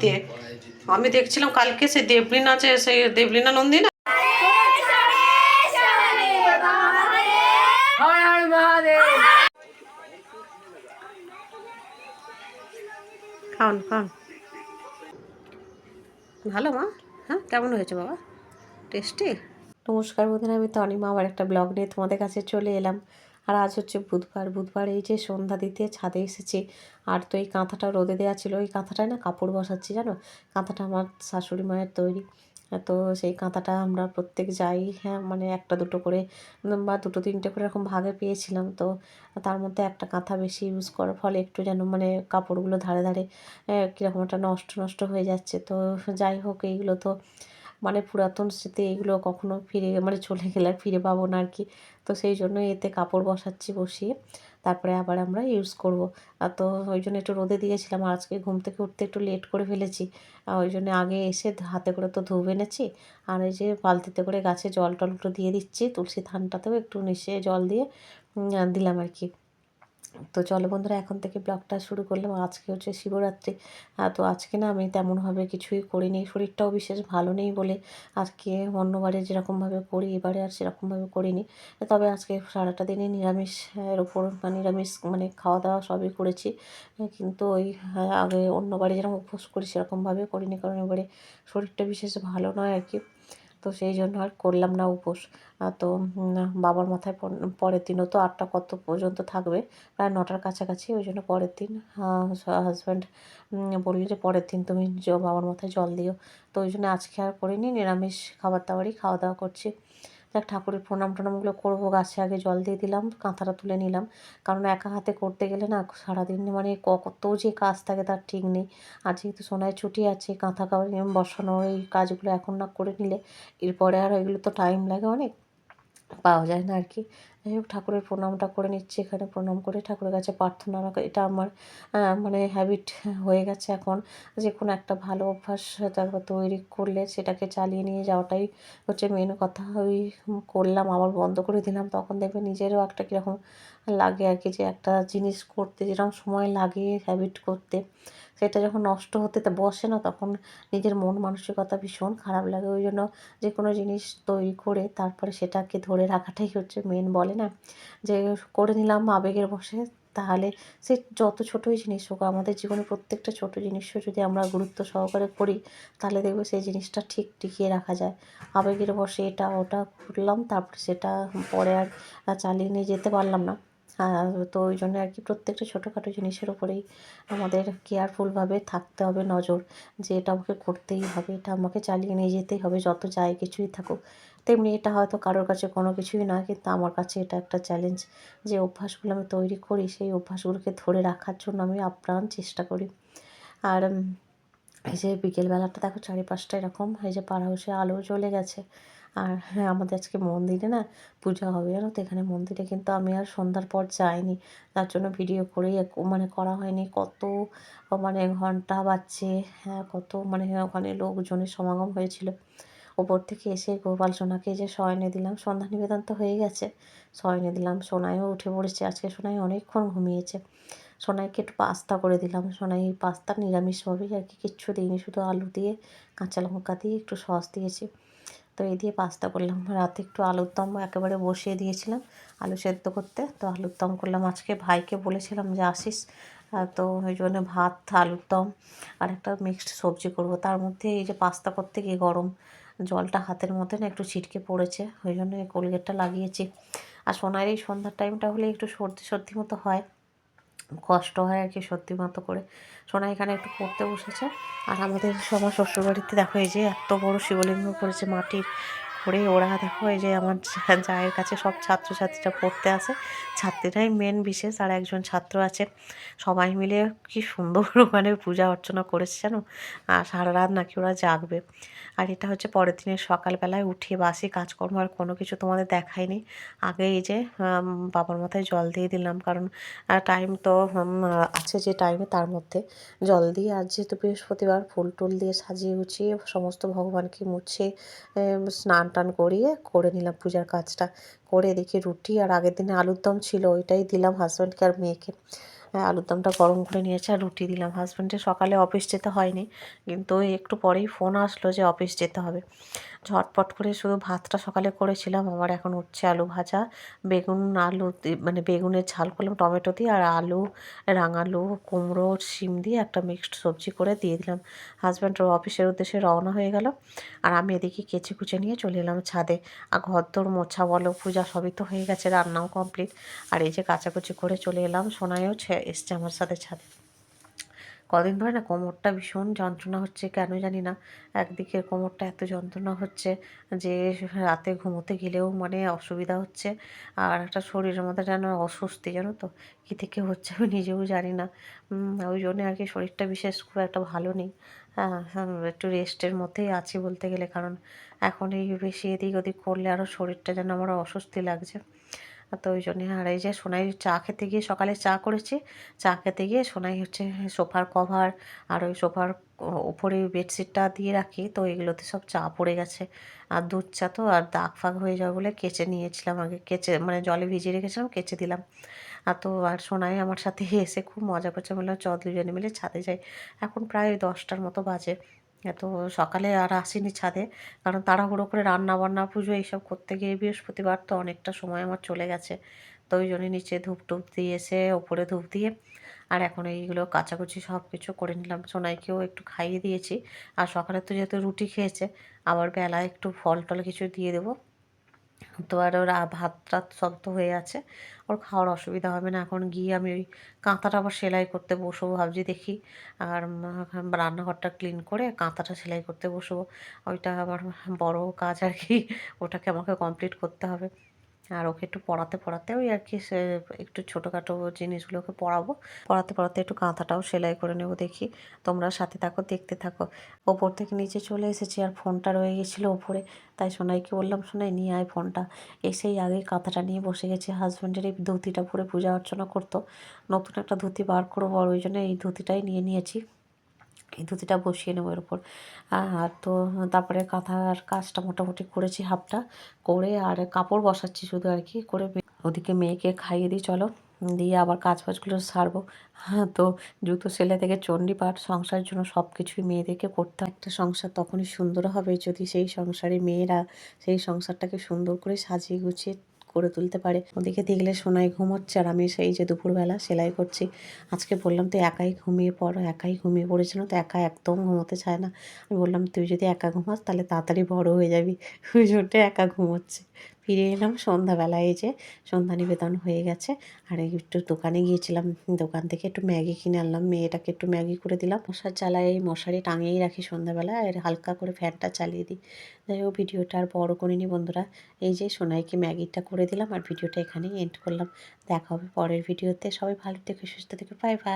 দিয়ে আমি দেখছিলাম কালকে সেই দেবলিন আছে সেই দেবলিনা হর মহাদেব। খান খান ভালো মা? হ্যাঁ কেমন হয়েছে বাবা? টেস্টি? নমস্কার বন্ধুরা আমি তনিমা। আবার একটা ব্লগ নিয়ে তোমাদের কাছে চলে এলাম। আর আজ হচ্ছে বুধবার। বুধবার এই যে সন্ধ্যা দিতে ছাদে এসেছি, আর তো এই কাঁথাটা রোদে দেওয়া ছিল। ওই কাঁথাটায় না কাপড় বসাচ্ছি, জানো? কাঁথাটা আমার শাশুড়ি মায়ের তৈরি। তো সেই কাঁথাটা আমরা প্রত্যেক যাই হ্যাঁ মানে একটা দুটো করে, বা দুটো তিনটে করে এরকম ভাগে পেয়েছিলাম। তো তার মধ্যে একটা কাঁথা বেশি ইউজ করার ফলে একটু যেন মানে কাপড়গুলো ধারে ধারে কীরকম একটা নষ্ট নষ্ট হয়ে যাচ্ছে। তো যাই হোক, এইগুলো তো মানে পুরাতন স্মৃতি এগুলো কখনো ফিরে মানে চলে গেলে ফিরে পাবো না আর কি তো সেই জন্য এতে কাপড় বসাচ্ছি, বসিয়ে তারপরে আবার আমরা ইউজ করব। তো ওই জন্য একটু রোদে দিয়েছিলাম, আর আজকে ঘুম থেকে উঠতে একটু লেট করে ফেলেছি। আর ওই জন্য আগে এসে হাতে করে তো ধুয়ে এনেছি। আর এই যে বালতিতে করে গাছে জল একটু দিয়ে দিচ্ছি, তুলসী থানটাতেও একটু মিশিয়ে জল দিয়ে দিলাম আর কি তো চলো বন্ধুরা, এখন থেকে ব্লগটা শুরু করলাম। আজকে হচ্ছে শিবরাত্রি। তো আজকে না আমি তেমনভাবে কিছুই করিনি। শরীরটাও বিশেষ ভালো নেই বলে আজকে অন্যবারে যেরকমভাবে করি, এবারে আর সেরকমভাবে করিনি। তবে আজকে সারাটা দিনই নিরামিষ, এর উপর বা নিরামিষ মানে খাওয়া দাওয়া সবই করেছি। কিন্তু ওই আগে অন্যবারে যেরকম উপোস করি সেরকমভাবে করিনি, কারণ এবারে শরীরটা বিশেষ ভালো নয় আর কি। তো সেই জন্য আর করলাম না উপোস। তো বাবার মাথায় পরের দিনও তো আটটা কত পর্যন্ত থাকবে? প্রায় নটার কাছাকাছি, ওই জন্য পরের দিন হাজব্যান্ড বলল যে পরের দিন তুমি বাবার মাথায় জল দিও। তো ওই জন্য আজকে আর করিনি, নিরামিষ খাবার দাবারই খাওয়া দাওয়া করছি। দেখ ঠাকুরের প্রণাম টনামগুলো করব, গাছে আগে জল দিয়ে দিলাম, কাঁথাটা তুলে নিলাম। কারণ একা হাতে করতে গেলে না সারাদিন মানে কত যে কাজ থাকে তার ঠিক নেই। আর যেহেতু সোনায় ছুটি আছে, কাঁথা কাবার বসানো এই কাজগুলো এখন না করে নিলে এরপরে আর এগুলো তো টাইম লাগে অনেক। পাওয়া যায় না আর কি যাই হোক, ঠাকুরের প্রণামটা করে নিচ্ছি এখানে, প্রণাম করে ঠাকুরের কাছে প্রার্থনা এটা আমার মানে হ্যাবিট হয়ে গেছে এখন। যে কোনো একটা ভালো অভ্যাস তারপর তৈরি করলে সেটাকে চালিয়ে নিয়ে যাওয়াটাই হচ্ছে মেন কথা। ওই করলাম, আবার বন্ধ করে দিলাম, তখন দেখবে নিজেরও একটা কীরকম লাগে আর কি যে একটা জিনিস করতে যেরকম সময় লাগে হ্যাবিট করতে। সেটা যখন নষ্ট হতে বসে না, তখন নিজের মন মানসিকতা ভীষণ খারাপ লাগে। ওই জন্য যে কোনো জিনিস তৈরি করে তারপরে সেটাকে ধরে রাখাটাই হচ্ছে মেন বলে না? যে করে নিলাম আবেগের বসে, তাহলে সে যত ছোটোই জিনিস হোক, আমাদের জীবনে প্রত্যেকটা ছোট জিনিসও যদি আমরা গুরুত্ব সহকারে করি, তাহলে দেখবে সেই জিনিসটা ঠিক টিকিয়ে রাখা যায়। আবেগের বসে এটা, ওটা করলাম, তারপরে সেটা পরে আর চালিয়ে নিয়ে যেতে পারলাম না। তো ওই জন্য আর কি প্রত্যেকটা ছোটোখাটো জিনিসের উপরেই আমাদের কেয়ারফুলভাবে থাকতে হবে, নজর যে এটা আমাকে করতেই হবে, এটা আমাকে চালিয়ে নিয়ে যেতেই হবে, যত যায় কিছুই থাকুক। তেমনি এটা হয়তো কারোর কাছে কোনো কিছুই না কিন্তু আমার কাছে এটা একটা চ্যালেঞ্জ যে অভ্যাসগুলো আমি তৈরি করি, সেই অভ্যাসগুলোকে ধরে রাখার জন্য আমি আপ্রাণ চেষ্টা করি। আর এই যে বিকেলবেলাটা, দেখো চারিপাশটা এরকম, এই যে পাড়া হাউসে আলো জ্বলে গেছে। আর হ্যাঁ আমাদের আজকে মন্দিরে না পূজা হবে, জানো তো? এখানে মন্দিরে কিন্তু আমি আর সন্ধ্যার পর যাইনি। তার জন্য ভিডিও করেই মানে করা হয়নি। কত মানে ঘণ্টা বাজছে হ্যাঁ কত মানে ওখানে লোকজনের সমাগম হয়েছিল। ওপর থেকে এসে গোপাল সোনাকে যে শয়নে দিলাম, সন্ধ্যা নিবেদন তো হয়ে গেছে। শয়নে দিলাম, সোনাইও উঠে পড়েছে। আজকে সোনাই অনেকক্ষণ ঘুমিয়েছে। সোনাইকে একটু পাস্তা করে দিলাম। সোনাই পাস্তা নিরামিষভাবেই আর কি, কিচ্ছু দিইনি। শুধু আলু দিয়ে কাঁচা লঙ্কা দিয়ে একটু সস দিয়েছি। তো এই দিয়ে পাস্তা করলাম। রাতে একটু আলুর দম একেবারে বসিয়ে দিয়েছিলাম আলু সেদ্ধ করতে। তো আলুর দম করলাম। আজকে ভাইকে বলেছিলাম যে, আসিস। তো ওই জন্য ভাত, আলুর দম আর একটা মিক্সড সবজি করব। তার মধ্যে এই যে পাস্তা করতে গিয়ে গরম জলটা হাতের মধ্যে না একটু ছিটকে পড়েছে। ওই জন্য কোলগেটটা লাগিয়েছি। আর সোনার এই সন্ধ্যার টাইমটা হলে একটু সর্দি সর্দি মতো হয়। কষ্ট হয় আর কি সত্যি মতো করে। সোনা এখানে একটু পড়তে বসেছে। আর আমাদের সবার শ্বশুরবাড়িতে দেখো এই যে এত বড় শিবলিঙ্গ করেছে মাটির। করে ওরা দেখো এই যে আমার জায়ের কাছে সব ছাত্রছাত্রীরা পড়তে আসে। ছাত্রীরাই মেন বিশেষ আর একজন ছাত্র আছে। সবাই মিলে কি সুন্দর মানে পূজা অর্চনা করেছে জানো? আর সারা রাত নাকি ওরা জাগবে। আর এটা হচ্ছে পরের দিনের সকালবেলায় উঠে বাসি কাজকর্ম আর কোনো কিছু তোমাদের দেখায়নি। আগে এই যে বাবার মাথায় জল দিয়ে দিলাম কারণ টাইম তো আছে যে টাইমে তার মধ্যে। জল দিয়ে আর যেহেতু বৃহস্পতিবার ফুল টুল দিয়ে সাজিয়ে গুছিয়ে সমস্ত ভগবানকে মুছে স্নান টান করিয়ে করে নিলাম পূজার কাজটা। করে দেখি রুটি আর আগের দিনে আলুর দম ছিল, ওইটাই দিলাম হাজব্যান্ডকে আর মেয়েকে। হ্যাঁ আলুর দমটা গরম করে নিয়েছে আর রুটি দিলাম। হাজব্যান্ডে সকালে অফিস যেতে হয়নি, কিন্তু একটু পরেই ফোন আসলো যে অফিস যেতে হবে। ঝটপট করে শুধু ভাতটা সকালে করেছিলাম। আবার এখন উঠছে আলু ভাজা, বেগুন, আলু মানে বেগুনের ঝাল করলাম টমেটো দিয়ে আর আলু, রাঙালু, কুমড়ো, শিম দিয়ে একটা মিক্সড সবজি করে দিয়ে দিলাম। হাজব্যান্ড অফিসের উদ্দেশ্যে রওনা হয়ে গেল। আর আমি এদিকে কেচে কুচে নিয়ে চলে এলাম ছাদে। আর ঘর দোর মোছা বলো পূজা সবই তো হয়ে গেছে, রান্নাও কমপ্লিট আর এই যে কাচাকুচি করে চলে এলাম সোনায়ও এসছে আমার সাথে ছাদে। কদিন ধরে না কোমরটা ভীষণ যন্ত্রণা হচ্ছে কেন জানি না। একদিকে কোমরটা এত যন্ত্রণা হচ্ছে যে রাতে ঘুমোতে গেলেও মানে অসুবিধা হচ্ছে আর একটা শরীরের মধ্যে যেন অস্বস্তি জানো তো? কী থেকে হচ্ছে আমি নিজেও জানি না। ওই জন্য আর কি শরীরটা বিশেষ খুব একটা ভালো নেই। হ্যাঁ হ্যাঁ, একটু রেস্টের মধ্যেই আছি বলতে গেলে কারণ এখন এই বেশি এদিক ওদিক করলে আরও শরীরটা যেন আমার অস্বস্তি লাগছে। তো ওই জন্যে আর এই যে সোনাই চা খেতে গিয়ে সকালে চা করেছি, চা খেতে গিয়ে সোনাই হচ্ছে সোফার কভার আর ওই সোফার উপরে বেডশিটটা দিয়ে রাখি, তো এগুলোতে সব চা পড়ে গেছে। আর দুধ চা তো আর দাগ ফাগ হয়ে যাবে বলে কেচে নিয়েছিলাম আগে, কেচে মানে জলে ভিজিয়ে রেখেছিলাম, কেচে দিলাম। আর তো আর সোনাই আমার সাথে এসে খুব মজা করছে বললাম চ দুজনে মিলে ছাদে যাই। এখন প্রায় দশটার মতো বাজে। এত সকালে আর আসিনি ছাদে। কারণ তাড়াহুড়ো করে রান্না বান্না পুজো এইসব করতে গিয়ে বৃহস্পতিবার তো অনেকটা সময় আমার চলে গেছে। তো ওই জন্য নিচে ধূপ টুপ দিয়ে এসে ওপরে ধূপ দিয়ে আর এখন এইগুলো কাচাকুচি সব কিছু করে নিলাম। সোনাইকেও একটু খাইয়ে দিয়েছি। আর সকালে তো যেহেতু রুটি খেয়েছে, আবার বেলায় একটু ফল টল কিছু দিয়ে দেবো। তো আর ওর ভাত টাত সব তো হয়ে আছে। ওর খাওয়ার অসুবিধা হবে না। এখন গিয়ে আমি ওই কাঁথাটা আবার সেলাই করতে বসবো ভাবছি, দেখি। আর রান্নাঘরটা ক্লিন করে কাঁথাটা সেলাই করতে বসবো। ওইটা আমার বড় কাজ আর কি। ওটাকে আমাকে কমপ্লিট করতে হবে। আর ওকে একটু পড়াতে পড়াতে ওই আর কি সে একটু ছোটোখাটো জিনিসগুলোকে পড়াবো। পড়াতে পড়াতে একটু কাঁথাটাও সেলাই করে নেব দেখি। তোমরা সাথে থাকো, দেখতে থাকো। ওপর থেকে নিচে চলে এসেছি আর ফোনটা রয়ে গেছিল ওপরে। তাই সোনাইকে বললাম, সোনাই, নিয়ে আয় ফোনটা। এসেই আগে কাঁথাটা নিয়ে বসে গেছে। হাজব্যান্ডের এই ধুতিটা পরে পূজা অর্চনা করতো। নতুন একটা ধুতি বার করব আর ওই জন্য এই ধুতিটাই নিয়ে নিয়েছি। এই ধুতিটা বসিয়ে নেব এর উপর। আর তো তারপরে কাঁথার কাজটা মোটামুটি করেছি হাফটা, করে আর কাপড় বসাচ্ছি শুধু আর কি, করে ওদিকে মেয়েকে খাইয়ে দিই, চলো। দিয়ে আবার কাজ বাজগুলো সারবো। হ্যাঁ তো জুতো সেলাই থেকে চণ্ডীপাঠ সংসারের জন্য সব কিছুই মেয়েদেরকে করতে একটা সংসার তখনই সুন্দর হবে যদি সেই সংসারে মেয়েরা সেই সংসারটাকে সুন্দর করে সাজিয়ে গুছিয়ে করে তুলতে পারে। ওদিকে দেখলে সোনাই ঘুমোচ্ছে আর আমি সেই যে দুপুরবেলা সেলাই করছি। আজকে বললাম, তুই একাই ঘুমিয়ে পড়ো, একাই ঘুমিয়ে পড়েছিল তো একা একদম ঘুমোতে চায় না। আমি বললাম, তুই যদি একা ঘুমাস তাহলে তাড়াতাড়ি বড় হয়ে যাবি। ওই জন্য একা ঘুমোচ্ছে। ফিরে এলাম সন্ধ্যাবেলায় যে সন্ধ্যা নিবেদন হয়ে গেছে। আর একটু দোকানে গিয়েছিলাম, দোকান থেকে একটু ম্যাগি কিনে আনলাম। মেয়েটাকে একটু ম্যাগি করে দিলাম। মশার জ্বালায় এই মশারি টাঙিয়েই রাখি সন্ধ্যাবেলা আর হালকা করে ফ্যানটা চালিয়ে দিই। যাই হোক, ভিডিওটা আর বড় করিনি বন্ধুরা। এই যে সোনাইকে ম্যাগিটা করে দিলাম আর ভিডিওটা এখানেই এন্ড করলাম। দেখা হবে পরের ভিডিওতে। সবাই ভালো থেকে, সুস্থ থেকে। Bye bye